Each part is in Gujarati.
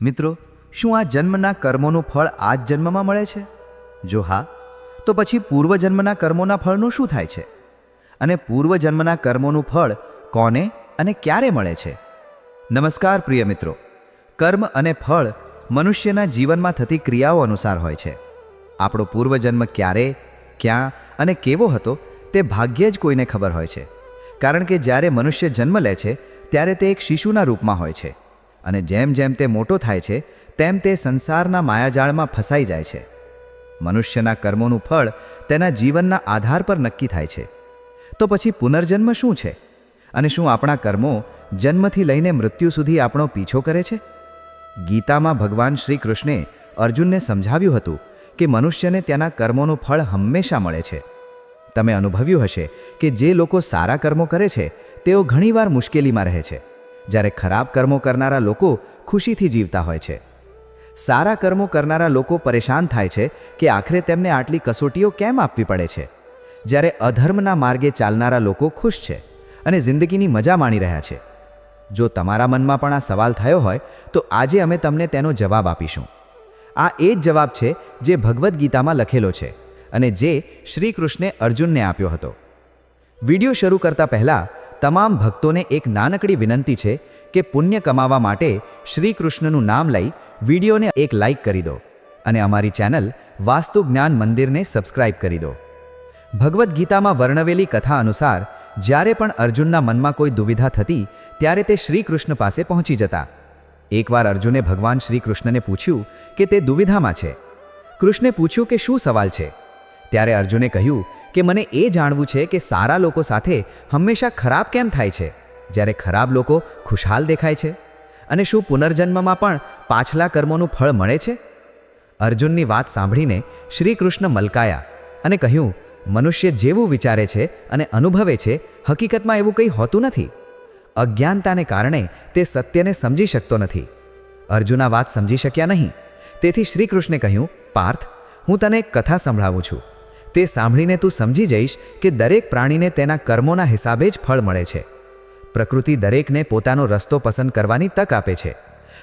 મિત્રો, શું આ જન્મના કર્મોનું ફળ આ જ જન્મમાં મળે છે? જો હા, તો પછી પૂર્વજન્મના કર્મોના ફળનું શું થાય છે? અને પૂર્વજન્મના કર્મોનું ફળ કોને અને ક્યારે મળે છે? નમસ્કાર પ્રિય મિત્રો. કર્મ અને ફળ મનુષ્યના જીવનમાં થતી ક્રિયાઓ અનુસાર હોય છે. આપણો પૂર્વજન્મ ક્યારે, ક્યાં અને કેવો હતો તે ભાગ્યે જ કોઈને ખબર હોય છે. કારણ કે જ્યારે મનુષ્ય જન્મ લે છે, ત્યારે તે એક શિશુના રૂપમાં હોય છે. અને જેમ જેમ તે મોટો થાય છે, તેમ તે સંસારના માયાજાળમાં ફસાઈ જાય છે. મનુષ્યના કર્મોનું ફળ તેના જીવનના આધાર પર નક્કી થાય છે. તો પછી પુનર્જન્મ શું છે? અને શું આપણા કર્મો જન્મથી લઈને મૃત્યુ સુધી આપણો પીછો કરે છે? ગીતામાં ભગવાન શ્રી કૃષ્ણે અર્જુનને સમજાવ્યું હતું કે મનુષ્યને તેના કર્મોનું ફળ હંમેશા મળે છે. તમે અનુભવ્યું હશે કે જે લોકો સારા કર્મો કરે છે, તેઓ ઘણીવાર મુશ્કેલીમાં રહે છે. જ્યારે ખરાબ કર્મો કરનારા લોકો ખુશીથી જીવતા હોય છે. સારા કર્મો કરનારા લોકો પરેશાન થાય છે કે આખરે તેમને આટલી કસોટીઓ કેમ આપવી પડે છે? જ્યારે અધર્મના માર્ગે ચાલનારા લોકો ખુશ છે અને જિંદગીની મજા માણી રહ્યા છે. જો તમારા મનમાં પણ આ સવાલ થયો હોય, તો આજે અમે તમને તેનો જવાબ આપીશું. આ એ જ જવાબ છે જે ભગવદ્ ગીતામાં લખેલો છે અને જે શ્રી કૃષ્ણે અર્જુનને આપ્યો હતો. વીડિયો શરૂ કરતા પહેલાં તમામ ભક્તોને એક નાનકડી વિનંતી છે કે પુણ્ય કમાવા માટે શ્રી કૃષ્ણનું નામ લઈ વિડીયોને એક લાઈક કરી દો અને અમારી ચેનલ વાસ્તુ જ્ઞાન મંદિરને સબસ્ક્રાઇબ કરી દો. ભગવદ્ ગીતામાં વર્ણવેલી કથા અનુસાર, જ્યારે પણ અર્જુનના મનમાં કોઈ દુવિધા થતી, ત્યારે તે શ્રી કૃષ્ણ પાસે પહોંચી જતા. એકવાર અર્જુને ભગવાન શ્રી કૃષ્ણને પૂછ્યું કે તે દુવિધામાં છે. કૃષ્ણે પૂછ્યું કે શું સવાલ છે? ત્યારે અર્જુને કહ્યું કે મને એ જાણવું છે કે સારા લોકો સાથે હંમેશા ખરાબ કેમ થાય છે? જ્યારે ખરાબ લોકો ખુશહાલ દેખાય છે? અને શું પુનર્જન્મમાં પણ પાછલા કર્મોનું ફળ મળે છે? અર્જુનની વાત સાંભળીને શ્રી કૃષ્ણ મલકાયા અને કહ્યું, મનુષ્ય જેવું વિચારે છે અને અનુભવે છે, હકીકતમાં એવું કંઈ હોતું નથી. અજ્ઞાનતાને કારણે તે સત્યને સમજી શકતો નથી. અર્જુના વાત સમજી શક્યા નહીં. તેથી શ્રીકૃષ્ણે કહ્યું, પાર્થ, હું તને એક કથા સંભળાવું છું. તે સાંભળીને તું સમજી જઈશ કે દરેક પ્રાણીને તેના કર્મોના હિસાબે જ ફળ મળે છે. પ્રકૃતિ દરેકને પોતાનો રસ્તો પસંદ કરવાની તક આપે છે.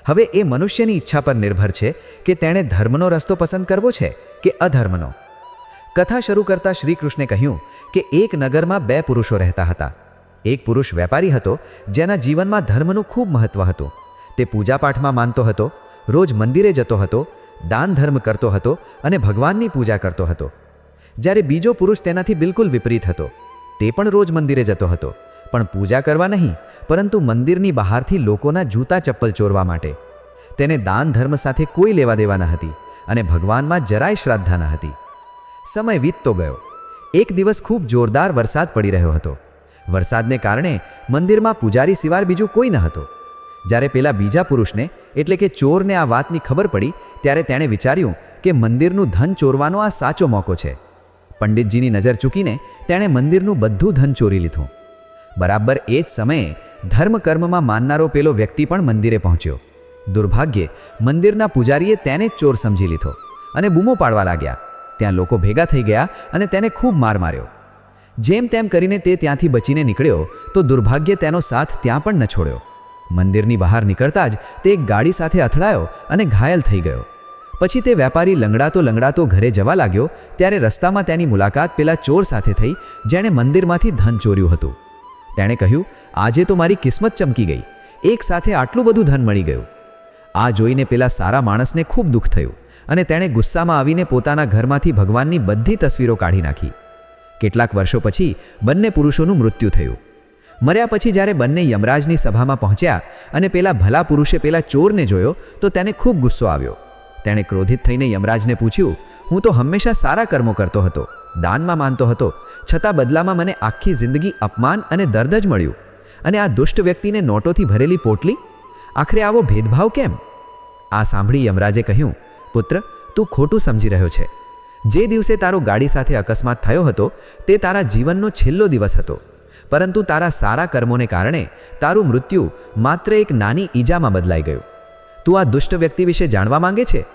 હવે એ મનુષ્યની ઈચ્છા પર નિર્ભર છે કે તેણે ધર્મનો રસ્તો પસંદ કરવો છે કે અધર્મનો? કથા શરૂ કરતા શ્રી કૃષ્ણે કહ્યું કે એક નગરમાં બે પુરુષો રહેતા હતા. એક પુરુષ વેપારી હતો જેના જીવનમાં ધર્મનું ખૂબ મહત્વ હતું. તે પૂજાપાઠમાં માનતો હતો, રોજ મંદિરે જતો હતો, દાન ધર્મ કરતો હતો અને ભગવાનની પૂજા કરતો હતો. જ્યારે બીજો પુરુષ તેનાથી બિલકુલ વિપરીત હતો. તે પણ રોજ મંદિરે જતો હતો. પણ પૂજા કરવા નહીં, પરંતુ મંદિરની બહારથી લોકોના જૂતા ચપ્પલ ચોરવા માટે. તેને દાન ધર્મ સાથે કોઈ લેવા દેવા ન હતી અને ભગવાનમાં જરાય શ્રદ્ધા ન હતી. સમય વીતતો ગયો. એક દિવસ ખૂબ જોરદાર વરસાદ પડી રહ્યો હતો. વરસાદને કારણે મંદિરમાં પૂજારી સિવાય બીજું કોઈ ન હતો. જ્યારે પેલા બીજા પુરુષને, એટલે કે ચોરને આ વાતની ખબર પડી, ત્યારે તેણે વિચાર્યું કે મંદિરનું ધન ચોરવાનો આ સાચો મોકો છે. પંડિતજીની નજર ચૂકીને તેણે મંદિરનું બધું ધન ચોરી લીધું. બરાબર એ જ સમયે ધર્મ કર્મમાં માનનારો પેલો વ્યક્તિ પણ મંદિરે પહોંચ્યો. દુર્ભાગ્યે મંદિરના પૂજારીએ તેને જ ચોર સમજી લીધો અને બૂમો પાડવા લાગ્યા. ત્યાં લોકો ભેગા થઈ ગયા અને તેને ખૂબ માર માર્યો. જેમ તેમ કરીને તે ત્યાંથી બચીને નીકળ્યો તો દુર્ભાગ્યે તેનો સાથ ત્યાં પણ ન છોડ્યો. મંદિરની બહાર નીકળતા જ તે એક ગાડી સાથે અથડાયો અને ઘાયલ થઈ ગયો. પછી તે વેપારી લંગડાતો લંગડાતો ઘરે જવા લાગ્યો, ત્યારે રસ્તામાં તેની મુલાકાત પેલા ચોર સાથે થઈ, જેણે મંદિરમાંથી ધન ચોર્યું હતું. તેણે કહ્યું, આજે તો મારી કિસ્મત ચમકી ગઈ. એક સાથે આટલું બધું ધન મળી ગયું. આ જોઈને પેલા સારા માણસને ખૂબ દુઃખ થયું, અને તેણે ગુસ્સામાં આવીને પોતાના ઘરમાંથી ભગવાનની બધી તસવીરો કાઢી નાખી. કેટલાક વર્ષો પછી બંને પુરુષોનું મૃત્યુ થયું. મર્યા પછી જ્યારે બંને યમરાજની સભામાં પહોંચ્યા અને પેલા ભલા પુરુષે પેલા ચોરને જોયો, તો તેને ખૂબ ગુસ્સો આવ્યો. તેણે ક્રોધિત થઈને યમરાજને પૂછ્યું, હું તો હંમેશા સારા કર્મો કરતો હતો, દાનમાં માનતો હતો, છતાં બદલામાં મને આખી જિંદગી અપમાન અને દર્દ જ મળ્યું. અને આ દુષ્ટ વ્યક્તિને નોટોથી ભરેલી પોટલી? આખરે આવો ભેદભાવ કેમ? આ સાંભળી યમરાજે કહ્યું, પુત્ર, તું ખોટું સમજી રહ્યો છે. જે દિવસે તારો ગાડી સાથે અકસ્માત થયો હતો, તે તારા જીવનનો છેલ્લો દિવસ હતો. પરંતુ તારા સારા કર્મોને કારણે તારું મૃત્યુ માત્ર એક નાની ઈજામાં બદલાઈ ગયું. તું આ દુષ્ટ વ્યક્તિ વિશે જાણવા માંગે છે?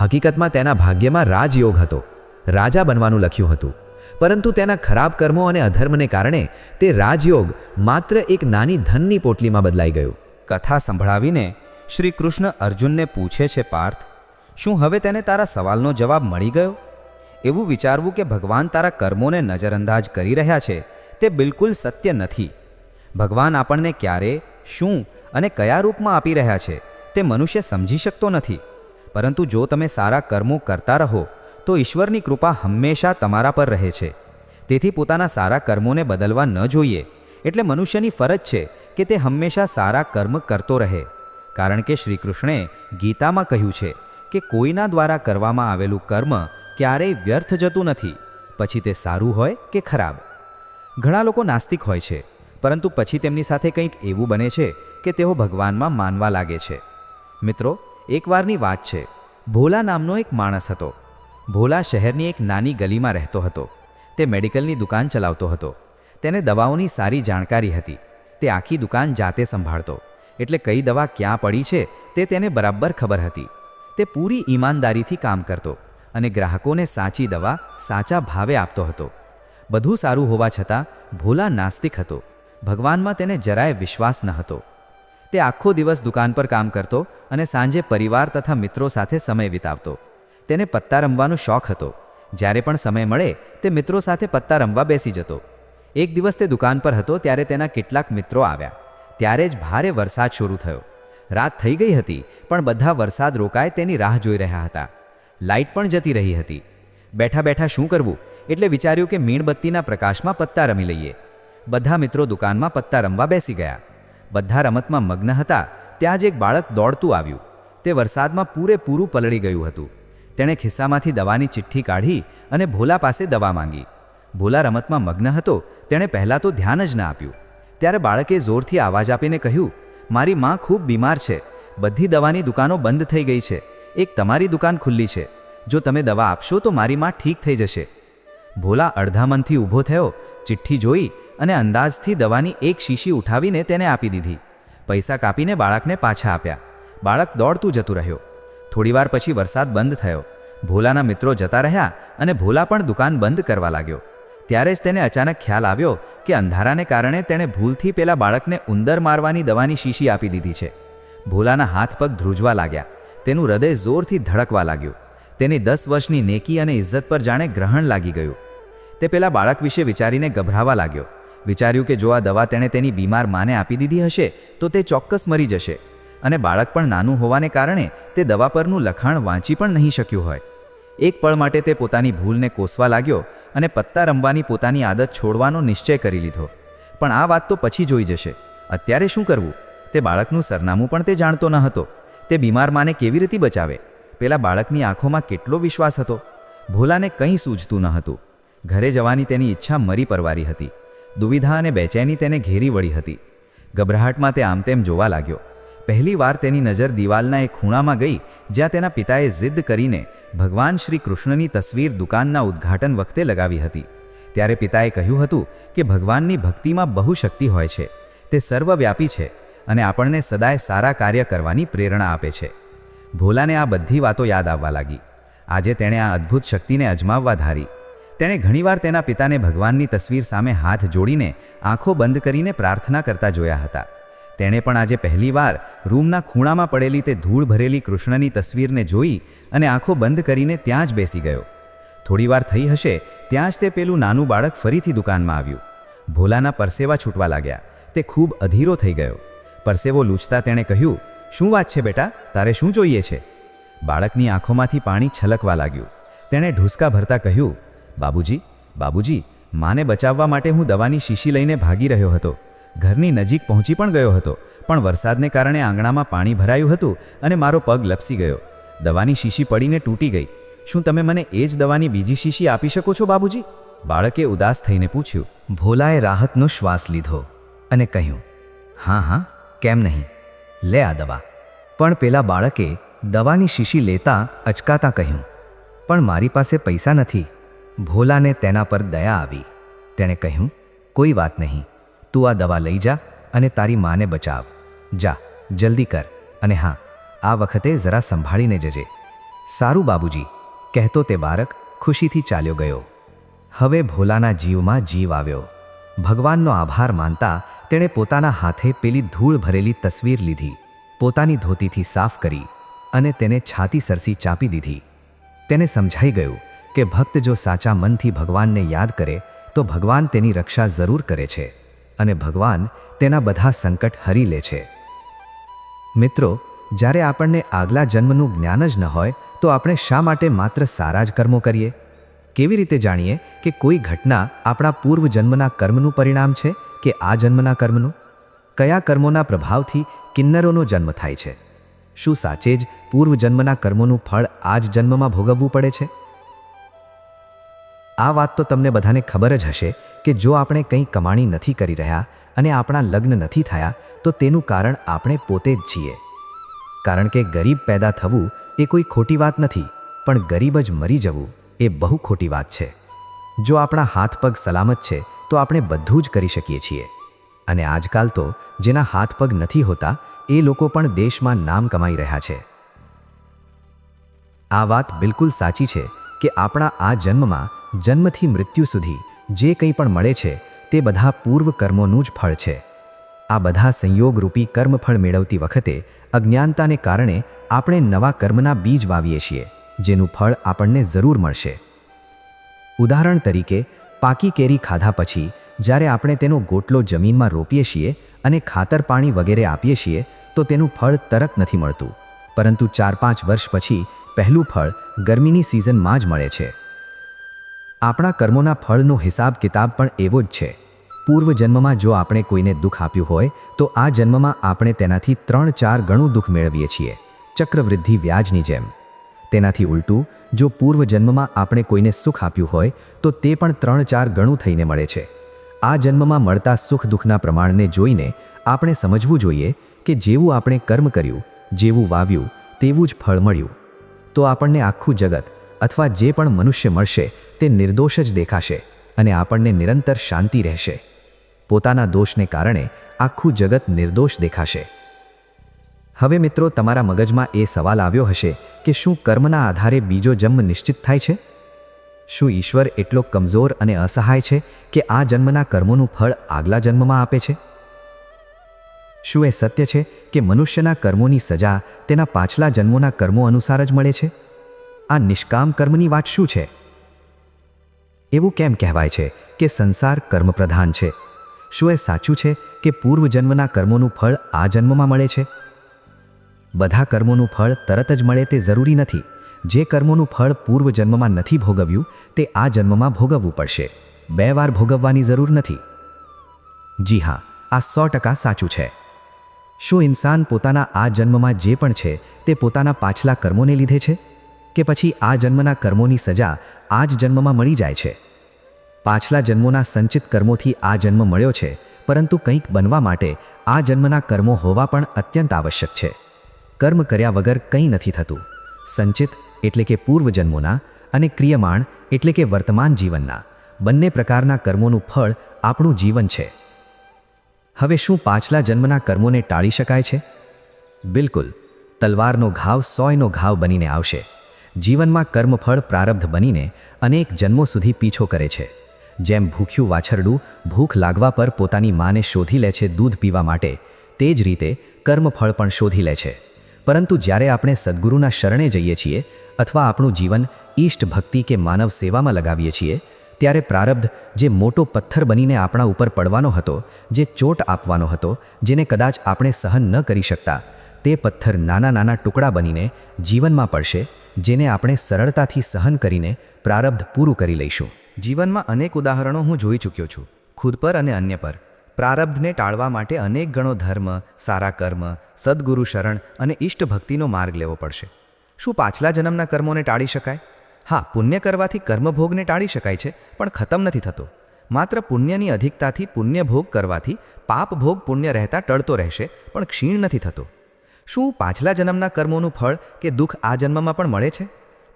હકીકતમાં તેના ભાગ્યમાં રાજયોગ હતો. રાજા બનવાનું લખ્યું હતું. પરંતુ તેના ખરાબ કર્મો અને અધર્મને કારણે તે રાજયોગ માત્ર એક નાની ધનની પોટલીમાં બદલાઈ ગયું. કથા સંભળાવીને શ્રી કૃષ્ણ અર્જુનને પૂછે છે, પાર્થ, શું હવે તેને તારા સવાલનો જવાબ મળી ગયો? એવું વિચારવું કે ભગવાન તારા કર્મોને નજરઅંદાજ કરી રહ્યા છે, તે બિલકુલ સત્ય નથી. ભગવાન આપણને ક્યારે, શું અને કયા રૂપમાં આપી રહ્યા છે? તે મનુષ્ય સમજી શકતો નથી. પરંતુ જો તમે સારા કર્મો કરતા રહો, તો ઈશ્વરની કૃપા હંમેશા તમારા પર રહે છે. તેથી પોતાના સારા કર્મોને બદલવા ન જોઈએ. એટલે મનુષ્યની ફરજ છે કે તે હંમેશા સારા કર્મ કરતો રહે. કારણ કે શ્રી કૃષ્ણે ગીતામાં કહ્યું છે કે કોઈના દ્વારા કરવામાં આવેલું કર્મ ક્યારેય વ્યર્થ જતું નથી. પછી તે સારું હોય કે ખરાબ? ઘણા લોકો નાસ્તિક હોય છે, પરંતુ પછી તેમની સાથે કંઈક એવું બને છે કે તેઓ ભગવાનમાં માનવા લાગે છે. મિત્રો, એકવારની વાત છે, ભોલા નામનો એક માણસ હતો. ભોલા શહેરની એક નાની ગલીમાં રહેતો હતો. તે મેડિકલની દુકાન ચલાવતો હતો. તેને દવાઓની સારી જાણકારી હતી. તે આખી દુકાન જાતે સંભાળતો. એટલે કઈ દવા ક્યાં પડી છે તે તેને બરાબર ખબર હતી. તે પૂરી ઈમાનદારીથી કામ કરતો અને ગ્રાહકોને સાચી દવા સાચા ભાવે આપતો હતો. બધું સારું હોવા છતાં ભોલા નાસ્તિક હતો. ભગવાનમાં તેને જરાય વિશ્વાસ ન હતો. તે આખો દિવસ દુકાન પર કામ કરતો અને સાંજે પરિવાર તથા મિત્રો સાથે સમય વિતાવતો. તેને પત્તા રમવાનો શોખ હતો. જ્યારે પણ સમય મળે, તે મિત્રો સાથે પત્તા રમવા બેસી જતો. એક દિવસ તે દુકાન પર હતો ત્યારે તેના કેટલાક મિત્રો આવ્યા. ત્યારે જ ભારે વરસાદ શરૂ થયો. રાત થઈ ગઈ હતી, પણ બધા વરસાદ રોકાય તેની રાહ જોઈ રહ્યા હતા. લાઇટ પણ જતી રહી હતી. બેઠા બેઠા શું કરવું? એટલે વિચાર્યું કે મીણબત્તીના પ્રકાશમાં પત્તા રમી લઈએ. બધા મિત્રો દુકાનમાં પત્તા રમવા બેસી ગયા. બધા રમતમાં મગ્ન હતા, ત્યાં જ એક બાળક દોડતું આવ્યું. તે વરસાદમાં પૂરેપૂરું પલળી ગયું હતું. તેણે ખિસ્સામાંથી દવાની ચિઠ્ઠી કાઢી અને ભોલા પાસે દવા માંગી. ભોલા રમતમાં મગ્ન હતો, તેણે પહેલાં તો ધ્યાન જ ન આપ્યું. ત્યારે બાળકે જોરથી આવાજ આપીને કહ્યું, મારી માં ખૂબ બીમાર છે. બધી દવાની દુકાનો બંધ થઈ ગઈ છે. એક તમારી દુકાન ખુલ્લી છે. જો તમે દવા આપશો તો મારી માં ઠીક થઈ જશે. ભોલા અડધા મનથી ઊભો થયો, ચિઠ્ઠી જોઈ અને અંદાજથી દવાની એક શીશી ઉઠાવીને તેને આપી દીધી. પૈસા કાપીને બાળકને પાછા આપ્યા. બાળક દોડતું જતું રહ્યો. થોડીવાર પછી વરસાદ બંધ થયો. ભોલાના મિત્રો જતા રહ્યા અને ભોલા પણ દુકાન બંધ કરવા લાગ્યો. ત્યારે જ તેને અચાનક ખ્યાલ આવ્યો કે અંધારાને કારણે તેણે ભૂલથી પેલા બાળકને ઉંદર મારવાની દવાની શીશી આપી દીધી છે. ભોલાના હાથ પગ ધ્રુજવા લાગ્યા. તેનું હૃદય જોરથી ધડકવા લાગ્યું. તેની દસ વર્ષની નેકી અને ઇજ્જત પર જાણે ગ્રહણ લાગી ગયું. તે પેલા બાળક વિશે વિચારીને ગભરાવા લાગ્યો. વિચાર્યું કે જો આ દવા તેણે તેની બીમાર માને આપી દીધી હશે, તો તે ચોક્કસ મરી જશે. અને બાળક પણ નાનું હોવાને કારણે તે દવા પરનું લખાણ વાંચી પણ નહીં શક્યું હોય. એક પળ માટે તે પોતાની ભૂલને કોસવા લાગ્યો અને પત્તા રમવાની પોતાની આદત છોડવાનો નિશ્ચય કરી લીધો. પણ આ વાત તો પછી જોઈ જશે. અત્યારે શું કરવું? તે બાળકનું સરનામું પણ તે જાણતો ન હતો. તે બીમાર માને કેવી રીતે બચાવે? પેલા બાળકની આંખોમાં કેટલો વિશ્વાસ હતો? ભોલાને કંઈ સૂઝતું ન હતું. ઘરે જવાની તેની ઈચ્છા મરી પરવારી હતી. દુવિધા અને બેચેની તેને ઘેરી વળી હતી. ગભરાહટમાં તે આમ તેમ જોવા લાગ્યો. પહેલી વાર તેની નજર દિવાલના એક ખૂણામાં ગઈ, જ્યાં તેના પિતાએ જિદ્દ કરીને ભગવાન શ્રી કૃષ્ણની તસવીર દુકાનના ઉદ્ઘાટન વખતે લગાવી હતી. ત્યારે પિતાએ કહ્યું હતું કે ભગવાનની ભક્તિમાં બહુ શક્તિ હોય છે. તે સર્વવ્યાપી છે અને આપણને સદાય સારા કાર્ય કરવાની પ્રેરણા આપે છે. ભોલાને આ બધી વાતો યાદ આવવા લાગી. આજે તેણે આ અદ્ભુત શક્તિને અજમાવવા ધારી. તેણે ઘણીવાર તેના પિતાને ભગવાનની તસવીર સામે હાથ જોડીને આંખો બંધ કરીને પ્રાર્થના કરતા જોયા હતા. તેણે પણ આજે પહેલીવાર રૂમના ખૂણામાં પડેલી તે ધૂળ ભરેલી કૃષ્ણની તસવીરને જોઈ અને આંખો બંધ કરીને ત્યાં જ બેસી ગયો. થોડીવાર થઈ હશે ત્યાં જ તે પેલું નાનું બાળક ફરીથી દુકાનમાં આવ્યું. ભોલાના પરસેવા છૂટવા લાગ્યા. તે ખૂબ અધીરો થઈ ગયો. પરસેવો લૂછતા તેણે કહ્યું, શું વાત છે બેટા? તારે શું જોઈએ છે? બાળકની આંખોમાંથી પાણી છલકવા લાગ્યું. તેણે ઢૂસકા ભરતા કહ્યું બાબુજી બાબુજી, માને બચાવવા માટે હું દવાની શીશી લઈને ભાગી રહ્યો હતો. ઘરની નજીક પહોંચી પણ ગયો હતો, પણ વરસાદને કારણે આંગણામાં પાણી ભરાયું હતું અને મારો પગ લપસી ગયો. દવાની શીશી પડીને તૂટી ગઈ. શું તમે મને એ જ દવાની બીજી શીશી આપી શકો છો, બાબુજી? બાળકે ઉદાસ થઈને પૂછ્યું. ભોલાએ રાહતનો શ્વાસ લીધો અને કહ્યું, હા હા, કેમ નહીં? લે આ દવા. પણ પેલા બાળકે દવાની શીશી લેતા અચકાતા કહ્યું, પણ મારી પાસે પૈસા નથી. ભોલાને તેના પર દયા આવી. તેણે કહ્યું, કોઈ વાત નહીં. તું આ દવા લઈ જા અને તારી માને બચાવ. જા, જલ્દી કર. અને હા, આ વખતે જરા સંભાળીને જજે. સારું બાબુજી. કહેતો તે બાળક ખુશીથી ચાલ્યો ગયો. હવે ભોલાના જીવમાં જીવ આવ્યો. ભગવાનનો આભાર માનતા તેણે પોતાના હાથે પેલી ધૂળ ભરેલી તસવીર લીધી. પોતાની ધોતીથી સાફ કરી અને તેને છાતી સરસી ચાપી દીધી. તેને સમજાઈ ગયું કે ભક્ત જો સાચા મનથી ભગવાનને યાદ કરે, તો ભગવાન તેની રક્ષા જરૂર કરે છે અને ભગવાન તેના બધા સંકટ હરી લે છે. મિત્રો, જ્યારે આપણને આગલા જન્મનું જ્ઞાન જ ન હોય, તો આપણે શા માટે માત્ર સારા જ કર્મો કરીએ? કેવી રીતે જાણીએ કે કોઈ ઘટના આપણા પૂર્વ જન્મના કર્મનું પરિણામ છે કે આ જન્મના કર્મનું? કયા કર્મોના પ્રભાવથી કિન્નરોનો જન્મ થાય છે? શું સાચે જ પૂર્વ જન્મના કર્મોનું ફળ આ જ જન્મમાં ભોગવવું પડે છે? આ વાત તો તમને બધાને ખબર જ હશે કે જો આપણે કંઈ કમાણી નથી કરી રહ્યા અને આપણા લગ્ન નથી થયા, તો તેનું કારણ આપણે પોતે જ છીએ. કારણ કે ગરીબ પેદા થવું એ કોઈ ખોટી વાત નથી, પણ ગરીબ જ મરી જવું એ બહુ ખોટી વાત છે. જો આપણા હાથ પગ સલામત છે, તો આપણે બધું જ કરી શકીએ છીએ. અને આજકાલ તો જેના હાથ પગ નથી હોતા, એ લોકો પણ દેશમાં નામ કમાઈ રહ્યા છે. આ વાત બિલકુલ સાચી છે કે આપણા આ જન્મમાં જન્મથી મૃત્યુ સુધી જે કંઈ પણ મળે છે તે બધા પૂર્વ કર્મોનું જ ફળ છે. આ બધા સંયોગરૂપી કર્મફળ મેળવતી વખતે અજ્ઞાનતાને કારણે આપણે નવા કર્મના બીજ વાવીએ છીએ, જેનું ફળ આપણને જરૂર મળશે. ઉદાહરણ તરીકે, પાકી કેરી ખાધા પછી જ્યારે આપણે તેનો ગોટલો જમીનમાં રોપીએ છીએ અને ખાતર પાણી વગેરે આપીએ છીએ, તો તેનું ફળ તરત નથી મળતું. પરંતુ ચાર પાંચ વર્ષ પછી પહેલું ફળ ગરમીની સિઝનમાં જ મળે છે. આપણા કર્મોના ફળનો હિસાબ કિતાબ પણ એવો જ છે. પૂર્વ જન્મમાં જો આપણે કોઈને દુઃખ આપ્યું હોય, તો આ જન્મમાં આપણે તેનાથી ત્રણ ચાર ગણું દુઃખ મેળવીએ છીએ. ચક્રવૃદ્ધિ વ્યાજની જેમ. તેનાથી ઉલટું, જો પૂર્વ જન્મમાં આપણે કોઈને સુખ આપ્યું હોય, તો તે પણ ત્રણ ચાર ગણું થઈને મળે છે. આ જન્મમાં મળતા સુખ દુઃખના પ્રમાણને જોઈને આપણે સમજવું જોઈએ કે જેવું આપણે કર્મ કર્યું, જેવું વાવ્યું, તેવું જ ફળ મળ્યું. તો આપણને આખું જગત અથવા જે પણ મનુષ્ય મળશે, તે નિર્દોષ જ દેખાશે અને આપણને નિરંતર શાંતિ રહેશે. પોતાના દોષને કારણે આખું જગત નિર્દોષ દેખાશે. હવે મિત્રો, તમારા મગજમાં એ સવાલ આવ્યો હશે કે શું કર્મના આધારે બીજો જન્મ નિશ્ચિત થાય છે? શું ઈશ્વર એટલો કમજોર અને અસહાય છે કે આ જન્મના કર્મોનું ફળ આગલા જન્મમાં આપે છે? શું એ સત્ય છે કે મનુષ્યના કર્મોની સજા તેના પાછલા જન્મોના કર્મો અનુસાર જ મળે છે? આ નિષ્કામ કર્મની વાત શું છે? એવું કેમ કહેવાય છે કે સંસાર કર્મપ્રધાન છે? શું એ સાચું છે કે પૂર્વજન્મના કર્મોનું ફળ આ જન્મમાં મળે છે? બધા કર્મોનું ફળ તરત જ મળે તે જરૂરી નથી. જે કર્મોનું ફળ પૂર્વજન્મમાં નથી ભોગવ્યું, તે આ જન્મમાં ભોગવવું પડશે. બે વાર ભોગવવાની જરૂર નથી. જી હા, આ સો ટકા સાચું છે. શું ઇન્સાન પોતાના આ જન્મમાં જે પણ છે, તે પોતાના પાછલા કર્મોને લીધે છે? કે પછી આ જન્મના કર્મોની સજા આ જ જન્મમાં મળી જાય છે. પાછલા જન્મોના સંચિત કર્મોથી આ જન્મ મળ્યો છે, પરંતુ કંઈક બનવા માટે આ જન્મના કર્મો હોવા પણ અત્યંત આવશ્યક છે. કર્મ કર્યા વગર કંઈ નથી થતું. સંચિત એટલે કે પૂર્વ જન્મોના અને ક્રિયમાણ એટલે કે વર્તમાન જીવનના. બંને પ્રકારના કર્મોનું ફળ આપણું જીવન છે. હવે શું પાછલા જન્મના કર્મોને ટાળી શકાય છે? બિલકુલ. તલવારનો ઘાવ સોયનો ઘાવ બનીને આવશે. જીવનમાં કર્મફળ પ્રારબ્ધ બનીને અનેક જન્મો સુધી પીછો કરે છે. જેમ ભૂખ્યું વાછરડું ભૂખ લાગવા પર પોતાની માને શોધી લે છે દૂધ પીવા માટે, તે જ રીતે કર્મફળ પણ શોધી લે છે. પરંતુ જ્યારે આપણે સદગુરુના શરણે જઈએ છીએ અથવા આપણું જીવન ઈષ્ટ ભક્તિ કે માનવ સેવામાં લગાવીએ છીએ, ત્યારે પ્રારબ્ધ જે મોટો પથ્થર બનીને આપણા ઉપર પડવાનો હતો, જે ચોટ આપવાનો હતો, જેને કદાચ આપણે સહન ન કરી શકતા તે પથ્થર નાના નાના ટુકડા બનીને જીવનમાં પડશે, જેને આપણે સરળતાથી સહન કરીને પ્રારબ્ધ પૂરું કરી લઈશું. જીવનમાં અનેક ઉદાહરણો હું જોઈ ચૂક્યો છું, ખુદ પર અને અન્ય પર. પ્રારબ્ધને ટાળવા માટે અનેક ગણો ધર્મ, સારા કર્મ, સદગુરુ શરણ અને ઈષ્ટ ભક્તિનો માર્ગ લેવો પડશે. શું પાછલા જન્મના કર્મોને ટાળી શકાય? હા, પુણ્ય કરવાથી કર્મભોગને ટાળી શકાય છે, પણ ખતમ નથી થતો. માત્ર પુણ્યની અધિકતાથી પુણ્ય ભોગ કરવાથી પાપ ભોગ પુણ્ય રહેતા ટળતો રહેશે, પણ ક્ષીણ નથી થતો. શું પાછલા જન્મના કર્મોનું ફળ કે દુઃખ આ જન્મમાં પણ મળે છે?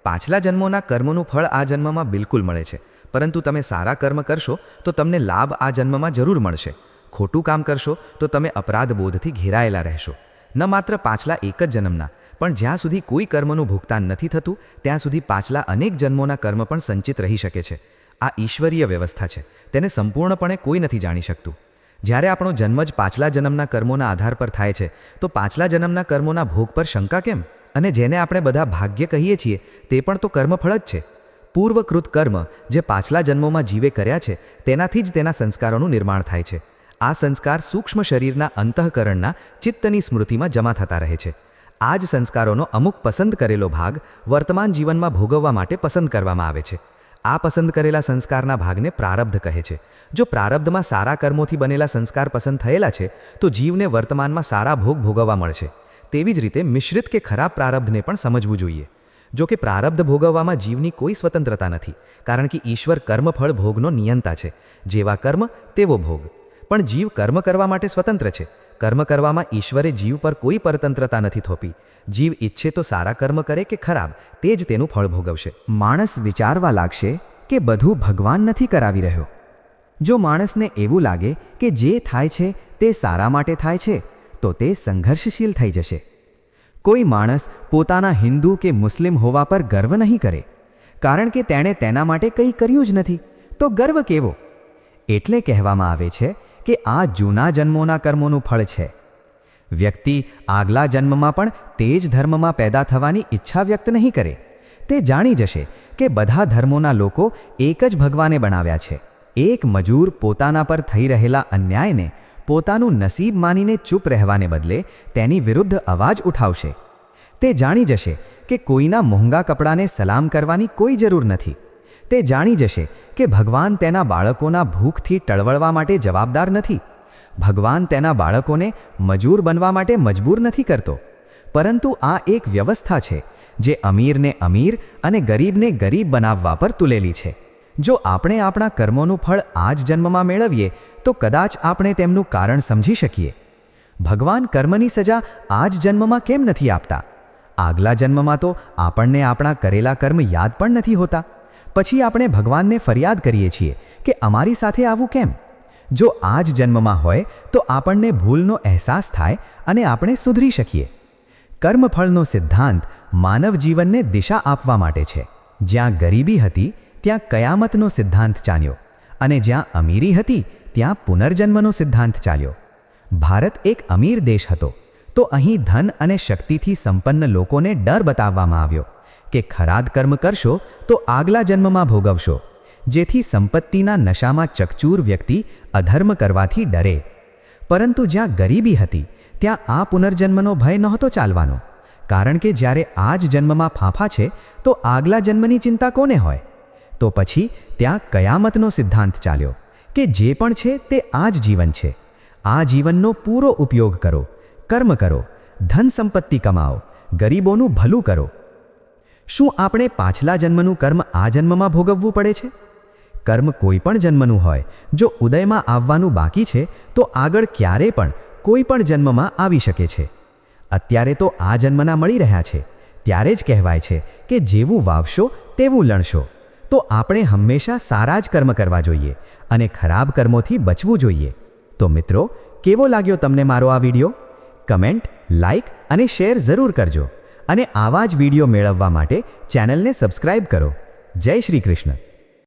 પાછલા જન્મોના કર્મોનું ફળ આ જન્મમાં બિલકુલ મળે છે. પરંતુ તમે સારા કર્મ કરશો, તો તમને લાભ આ જન્મમાં જરૂર મળશે. ખોટું કામ કરશો, તો તમે અપરાધ બોધથી ઘેરાયેલા રહેશો. ન માત્ર પાછલા એક જ જન્મના, પણ જ્યાં સુધી કોઈ કર્મનું ભુગતાન નથી થતું, ત્યાં સુધી પાછલા અનેક જન્મોના કર્મ પણ સંચિત રહી શકે છે. આ ઈશ્વરીય વ્યવસ્થા છે. તેને સંપૂર્ણપણે કોઈ નથી જાણી શકતું. જ્યારે આપણો જન્મ જ પાછલા જન્મના કર્મોના આધાર પર થાય છે, તો પાછલા જન્મના કર્મોના ભોગ પર શંકા કેમ? અને જેને આપણે બધા ભાગ્ય કહીએ છીએ, તે પણ તો કર્મફળ જ છે. પૂર્વકૃત કર્મ જે પાછલા જન્મોમાં જીવે કર્યા છે, તેનાથી જ તેના સંસ્કારોનું નિર્માણ થાય છે. આ સંસ્કાર સૂક્ષ્મ શરીરના અંતઃકરણના ચિત્તની સ્મૃતિમાં જમા થતા રહે છે. આ જ સંસ્કારોનો અમુક પસંદ કરેલો ભાગ વર્તમાન જીવનમાં ભોગવવા માટે પસંદ કરવામાં આવે છે. આ પસંદ કરેલા સંસ્કારના ભાગને પ્રારબ્ધ કહે છે. જો પ્રારબ્ધમાં સારા કર્મોથી બનેલા સંસ્કાર પસંદ થયેલા છે, તો જીવને વર્તમાનમાં સારા ભોગ ભોગવવા મળશે. તેવી જ રીતે મિશ્રિત કે ખરાબ પ્રારબ્ધને પણ સમજવું જોઈએ. જો કે પ્રારબ્ધ ભોગવવામાં જીવની કોઈ સ્વતંત્રતા નથી, કારણ કે ઈશ્વર કર્મફળ ભોગનો નિયંતા છે. જેવા કર્મ, તેવો ભોગ. પણ જીવ કર્મ કરવા માટે સ્વતંત્ર છે. કર્મ કરવામાં ઈશ્વરે જીવ પર કોઈ પરતંત્રતા નથી થોપી. જીવ ઈચ્છે તો સારા કર્મ કરે કે ખરાબ, તે જ તેનું ફળ ભોગવશે. માણસ વિચારવા લાગશે કે બધું ભગવાન નથી કરાવી રહ્યો. જો માણસને એવું લાગે કે જે થાય છે તે સારા માટે થાય છે, તો તે સંઘર્ષશીલ થઈ જશે. કોઈ માણસ પોતાના હિન્દુ કે મુસ્લિમ હોવા પર ગર્વ નહીં કરે, કારણ કે તેણે તેના માટે કંઈ કર્યું જ નથી, તો ગર્વ કેવો? એટલે કહેવામાં આવે છે કે આ જૂના જન્મોના કર્મોનું ફળ છે. વ્યક્તિ આગલા જન્મમાં પણ તે જ ધર્મમાં પેદા થવાની ઈચ્છા વ્યક્ત નહીં કરે. તે જાણી જશે કે બધા ધર્મોના લોકો એક જ ભગવાને બનાવ્યા છે. એક મજૂર પોતાના પર થઈ રહેલા અન્યાયને પોતાનું નસીબ માનીને ચૂપ રહેવાને બદલે તેની વિરુદ્ધ અવાજ ઉઠાવશે. તે જાણી જશે કે કોઈના મોંઘા કપડાને સલામ કરવાની કોઈ જરૂર નથી. તે જાણી જશે કે ભગવાન તેના બાળકોના ભૂખથી ટળવળવા માટે જવાબદાર નથી. ભગવાન તેના બાળકોને મજૂર બનવા માટે મજબૂર નથી કરતો. પરંતુ આ એક વ્યવસ્થા છે જે અમીરને અમીર અને ગરીબને ગરીબ બનાવવા પર તુલેલી છે. જો આપણે આપણા કર્મોનું ફળ આ જ જન્મમાં મેળવીએ, તો કદાચ આપણે તેમનું કારણ સમજી શકીએ. ભગવાન કર્મની સજા આ જ જન્મમાં કેમ નથી આપતા? આગલા જન્મમાં તો આપણને આપણા કરેલા કર્મ યાદ પણ નથી હોતા. પછી આપણે ભગવાનને ફરિયાદ કરીએ છીએ કે અમારી સાથે આવું કેમ? જો આ જ જન્મમાં હોય, તો આપણને ભૂલનો અહેસાસ થાય અને આપણે સુધરી શકીએ. કર્મફળનો સિદ્ધાંત માનવ જીવનને દિશા આપવા માટે છે. જ્યાં ગરીબી હતી ત્યાં કયામતનો સિદ્ધાંત ચાલ્યો અને જ્યાં અમીરી હતી, ત્યાં પુનર્જન્મનો સિદ્ધાંત ચાલ્યો. ભારત એક અમીર દેશ હતો, તો અહીં ધન અને શક્તિથી સંપન્ન લોકોને ડર બતાવવામાં આવ્યો કે ખરાદ કર્મ કરશો તો આગલા જન્મમાં ભોગવશો, જેથી સંપત્તિના નશામાં ચકચૂર વ્યક્તિ અધર્મ કરવાથી ડરે. પરંતુ જ્યાં ગરીબી હતી, ત્યાં આ પુનર્જન્મનો ભય નહોતો ચાલવાનો, કારણ કે જ્યારે આ જ જન્મમાં ફાંફા છે, તો આગલા જન્મની ચિંતા કોને હોય? તો પછી ત્યાં કયામતનો સિદ્ધાંત ચાલ્યો કે જે પણ છે તે આ જ જીવન છે. આ જીવનનો પૂરો ઉપયોગ કરો, કર્મ કરો, ધન સંપત્તિ કમાઓ, ગરીબોનું ભલું કરો. શું આપણે પાછલા જન્મનું કર્મ આ જન્મમાં ભોગવવું પડે છે? કર્મ કોઈ પણ જન્મનું હોય, જો ઉદયમાં આવવાનું બાકી છે, તો આગળ ક્યારે પણ કોઈ પણ જન્મમાં આવી શકે છે. અત્યારે તો આ જન્મના મળી રહ્યા છે. ત્યારે જ કહેવાય છે કે જેવું વાવશો, તેવું લણશો. તો આપણે હંમેશા સારા જ કર્મ કરવા જોઈએ અને ખરાબ કર્મોથી બચવું જોઈએ. તો મિત્રો, કેવો લાગ્યો તમને મારો આ વીડિયો? કમેન્ટ લાઇક અને શેર જરૂર કરજો અને આવા જ વીડિયો મેળવવા માટે ચેનલને સબસ્ક્રાઇબ કરો. જય શ્રી કૃષ્ણ.